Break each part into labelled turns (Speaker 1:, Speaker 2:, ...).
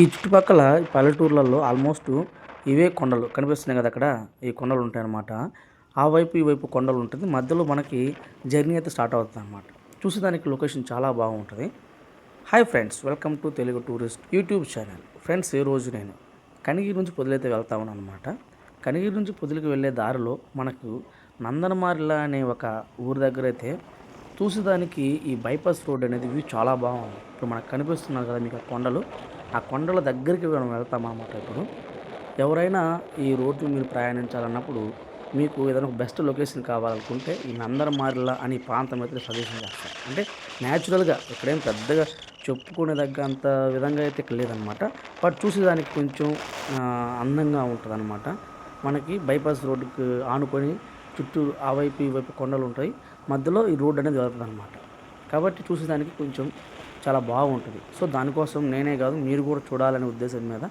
Speaker 1: ఈ చుట్టుపక్కల పల్లెటూర్లలో ఆల్మోస్ట్ ఇవే కొండలు కనిపిస్తున్నాయి కదా అక్కడ. ఈ కొండలు ఉంటాయన్నమాట. ఆ వైపు ఈ వైపు కొండలు ఉంటుంది. మధ్యలో మనకి జర్నీ అయితే స్టార్ట్ అవుతుంది అనమాట చూసేదానికి లొకేషన్ చాలా బాగుంటుంది. Hi friends welcome to Telugu tourist YouTube channel. Friends ఈ రోజు నేను కనిగిరి నుంచి పొదిలైతే వెళ్తా ఉన్నాను అనమాట కనిగిరి నుంచి పొదిలికి వెళ్ళే దారిలో మనకు నందనమార్ల అనే ఒక ఊరి దగ్గర అయితే చూసేదానికి ఈ బైపాస్ రోడ్ అనేది వ్యూ చాలా బాగుంది. ఇప్పుడు మనకు కనిపిస్తున్నారు కదా మీకు ఆ కొండలు. ఆ కొండల దగ్గరికి మనం వెళ్తాం అన్నమాట ఇప్పుడు. ఎవరైనా ఈ రోడ్డు మీరు ప్రయాణించాలన్నప్పుడు మీకు ఏదైనా బెస్ట్ లొకేషన్ కావాలనుకుంటే ఈ నందరమారిలా అని ప్రాంతం అయితే సజెషన్ చేస్తారు. అంటే న్యాచురల్గా ఇక్కడేం పెద్దగా చెప్పుకునే తగ్గంత అంత విధంగా అయితే ఇక్కడ లేదనమాట బట్ చూసేదానికి కొంచెం అందంగా ఉంటుంది మనకి బైపాస్ రోడ్డుకి ఆనుకొని చుట్టూ ఆ వైపు ఈ వైపు కొండలు ఉంటాయి. మధ్యలో ఈ రోడ్డు అనేది వెళ్తుంది అనమాట కాబట్టి చూసేదానికి కొంచెం చాలా బాగుంటుంది. సో దానికోసం నేనే కాదు మీరు కూడా చూడాలనే ఉద్దేశం మీద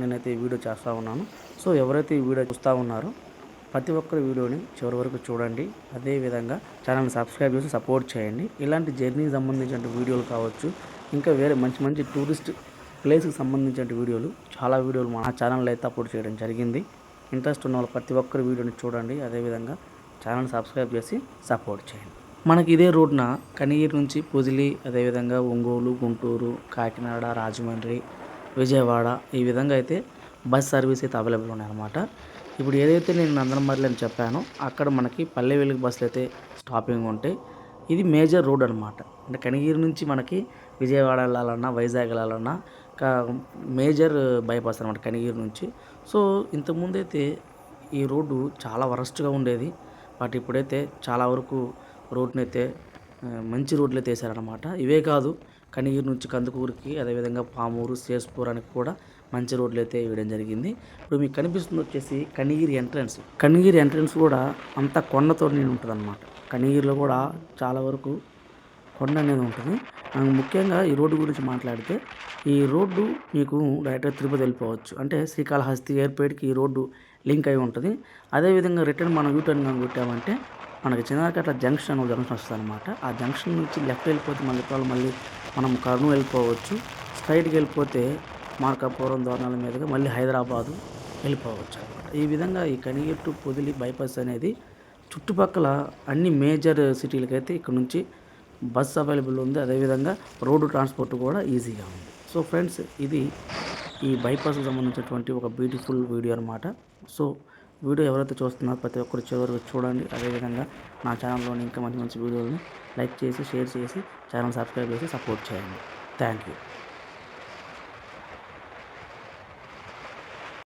Speaker 1: నేనైతే ఈ వీడియో చేస్తూ ఉన్నాను. సో ఎవరైతే ఈ వీడియో చూస్తూ ఉన్నారో ప్రతి ఒక్కరి వీడియోని చివరి వరకు చూడండి. అదేవిధంగా ఛానల్ని సబ్స్క్రైబ్ చేసి సపోర్ట్ చేయండి. ఇలాంటి జర్నీకి సంబంధించిన వీడియోలు కావచ్చు ఇంకా వేరే మంచి మంచి టూరిస్ట్ ప్లేస్కి సంబంధించిన వీడియోలు చాలా వీడియోలు మా ఛానల్లో అయితే అప్లోడ్ చేయడం జరిగింది. ఇంట్రెస్ట్ ఉన్న వాళ్ళు ప్రతి ఒక్కరి వీడియోని చూడండి. అదేవిధంగా ఛానల్ సబ్స్క్రైబ్ చేసి సపోర్ట్ చేయండి. మనకి ఇదే రోడ్న? కనిగిరి నుంచి పొదిలి అదేవిధంగా ఒంగోలు గుంటూరు కాకినాడ రాజమండ్రి విజయవాడ ఈ విధంగా అయితే బస్ సర్వీస్ అయితే అవైలబుల్ ఉన్నాయన్నమాట. ఇప్పుడు ఏదైతే నేను నందనమర్రి అని చెప్పానో అక్కడ మనకి పల్లె వెలుగు బస్సులు అయితే స్టాపింగ్ ఉంటాయి. ఇది మేజర్ రోడ్ అనమాట అంటే కనిగిరి నుంచి మనకి విజయవాడ వెళ్ళాలన్నా వైజాగ్ వెళ్ళాలన్నా కా- మేజర్ బైపాస్ అనమాట కనిగిరి నుంచి. సో ఇంతకుముందు అయితే ఈ రోడ్డు చాలా వరస్ట్గా ఉండేది. బట్ ఇప్పుడైతే చాలా వరకు రోడ్ని అయితే మంచి రోడ్లు అయితే వేశారనమాట ఇవే కాదు కనిగిరి నుంచి కందుకూరికి అదేవిధంగా పామూరు శేష్పూరానికి కూడా మంచి రోడ్లు అయితే వేయడం జరిగింది. ఇప్పుడు మీకు కనిపిస్తుంది వచ్చేసి కనిగిరి ఎంట్రన్స్. కనిగిరి ఎంట్రన్స్ కూడా అంత కొండతో నేను ఉంటుంది అనమాట కనిగిరిలో కూడా చాలా వరకు కొండ అనేది ఉంటుంది. ముఖ్యంగా ఈ రోడ్డు గురించి మాట్లాడితే ఈ రోడ్డు మీకు డైరెక్ట్గా తిరుపతి వెళ్ళిపోవచ్చు. అంటే శ్రీకాళహస్తి ఎయిర్పోర్ట్కి ఈ రోడ్డు లింక్ అయి ఉంటుంది. అదేవిధంగా రిటర్న్ మనం యూటర్న్ కానీ కొట్టామంటే మనకి చిన్నకట్ల జంక్షన్ ఒక జంక్షన్ వస్తుంది అనమాట ఆ జంక్షన్ నుంచి లెఫ్ట్ వెళ్ళిపోతే మళ్ళీ ఇప్పుడు మళ్ళీ మనం కర్నూలు వెళ్ళిపోవచ్చు. స్ట్రైట్కి వెళ్ళిపోతే మార్కాపురం దోరణాల మీదుగా మళ్ళీ హైదరాబాదు వెళ్ళిపోవచ్చు. అనమాట ఈ విధంగా ఈ కనిగెట్టు పొదిలి బైపాస్ అనేది చుట్టుపక్కల అన్ని మేజర్ సిటీలకైతే ఇక్కడ నుంచి బస్ అవైలబుల్ ఉంది. అదేవిధంగా రోడ్డు ట్రాన్స్పోర్ట్ కూడా ఈజీగా ఉంది. సో ఫ్రెండ్స్ ఇది ఈ బైపాస్కి సంబంధించినటువంటి ఒక బ్యూటిఫుల్ వీడియో అనమాట సో వీడియో ఎవరైతే చూస్తున్నారో ప్రతి ఒక్కరు చివరికి చూడండి. అదేవిధంగా నా ఛానల్లోని ఇంకా మంచి మంచి వీడియోలను లైక్ చేసి షేర్ చేసి ఛానల్ సబ్స్క్రైబ్ చేసి సపోర్ట్ చేయండి. Thank you.